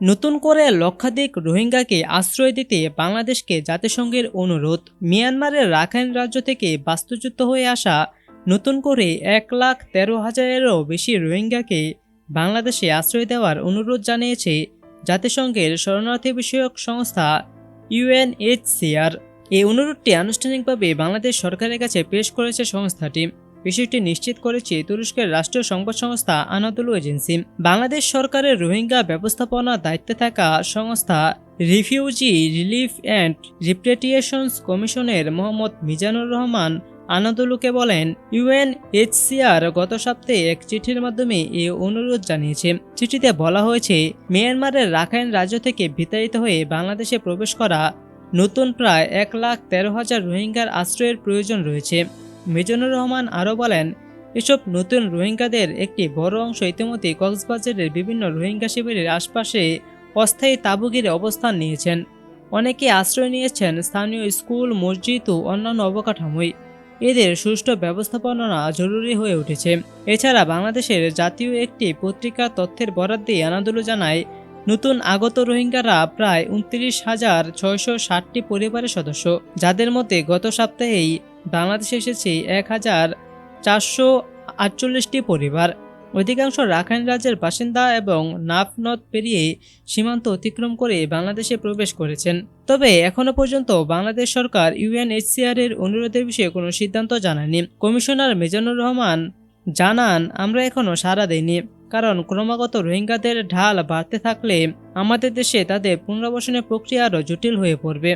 নতুন করে লক্ষাধিক রোহিঙ্গাকে আশ্রয় দিতে বাংলাদেশকে জাতিসংঘের অনুরোধ। মিয়ানমারের রাখাইন রাজ্য থেকে বাস্তুচ্যুত হয়ে আসা নতুন করে এক লাখ তেরো হাজারেরও বেশি রোহিঙ্গাকে বাংলাদেশে আশ্রয় দেওয়ার অনুরোধ জানিয়েছে জাতিসংঘের শরণার্থী বিষয়ক সংস্থা ইউএনএইচসিআর। এই অনুরোধটি আনুষ্ঠানিকভাবে বাংলাদেশ সরকারের কাছে পেশ করেছে সংস্থাটি। বিষয়টি নিশ্চিত করেছে তুরস্কের রাষ্ট্রীয় সংবাদ সংস্থা আনাদুলু এজেন্সি। বাংলাদেশ সরকারের রোহিঙ্গা ব্যবস্থাপনা দায়িত্বে থাকা সংস্থা রিফিউজি রিলিফ অ্যান্ড রিপ্রেটিয়েশনস কমিশনের মোহাম্মদ মিজানুর রহমান আনাদুলুকে বলেন ইউএনএইচসিআর গত সপ্তাহে এক চিঠির মাধ্যমে এ অনুরোধ জানিয়েছে। চিঠিতে বলা হয়েছে, মিয়ানমারের রাখাইন রাজ্য থেকে বিতাড়িত হয়ে বাংলাদেশে প্রবেশ করা নতুন প্রায় এক লাখ তেরো হাজার রোহিঙ্গার আশ্রয়ের প্রয়োজন রয়েছে। মিজানুর রহমান আরও বলেন, এসব নতুন রোহিঙ্গাদের একটি বড় অংশ ইতিমধ্যে কক্সবাজারের বিভিন্ন রোহিঙ্গা শিবিরের আশপাশে অস্থায়ী তাঁবুগিরে অবস্থান নিয়েছেন। অনেকে আশ্রয় নিয়েছেন স্থানীয় স্কুল, মসজিদ ও অন্যান্য অবকাঠামোয়। এদের সুষ্ঠু ব্যবস্থাপনা জরুরি হয়ে উঠেছে। এছাড়া বাংলাদেশের জাতীয় একটি পত্রিকার তথ্যের বরাদ দিয়ে আনাদুলু জানায়, নতুন আগত রোহিঙ্গারা প্রায় উনত্রিশ হাজার ছয়শো ষাটটি পরিবারের সদস্য। যাদের মধ্যে গত সপ্তাহেই বাংলাদেশে এসেছে এক হাজার চারশো আটচল্লিশটি পরিবার। অধিকাংশ রাখাইন রাজ্যের বাসিন্দা এবং নাফ নদ পেরিয়ে সীমান্ত অতিক্রম করে বাংলাদেশে প্রবেশ করেছেন। তবে এখনও পর্যন্ত বাংলাদেশ সরকার ইউএনএইচসিআর এর অনুরোধের বিষয়ে কোনো সিদ্ধান্ত জানায়নি। কমিশনার মিজানুর রহমান জানান, আমরা এখনও সাড়া দেইনি, কারণ ক্রমাগত রোহিঙ্গাদের ঢাল বাড়তে থাকলে আমাদের দেশে তাদের পুনর্বাসনের প্রক্রিয়া আরও জটিল হয়ে পড়বে।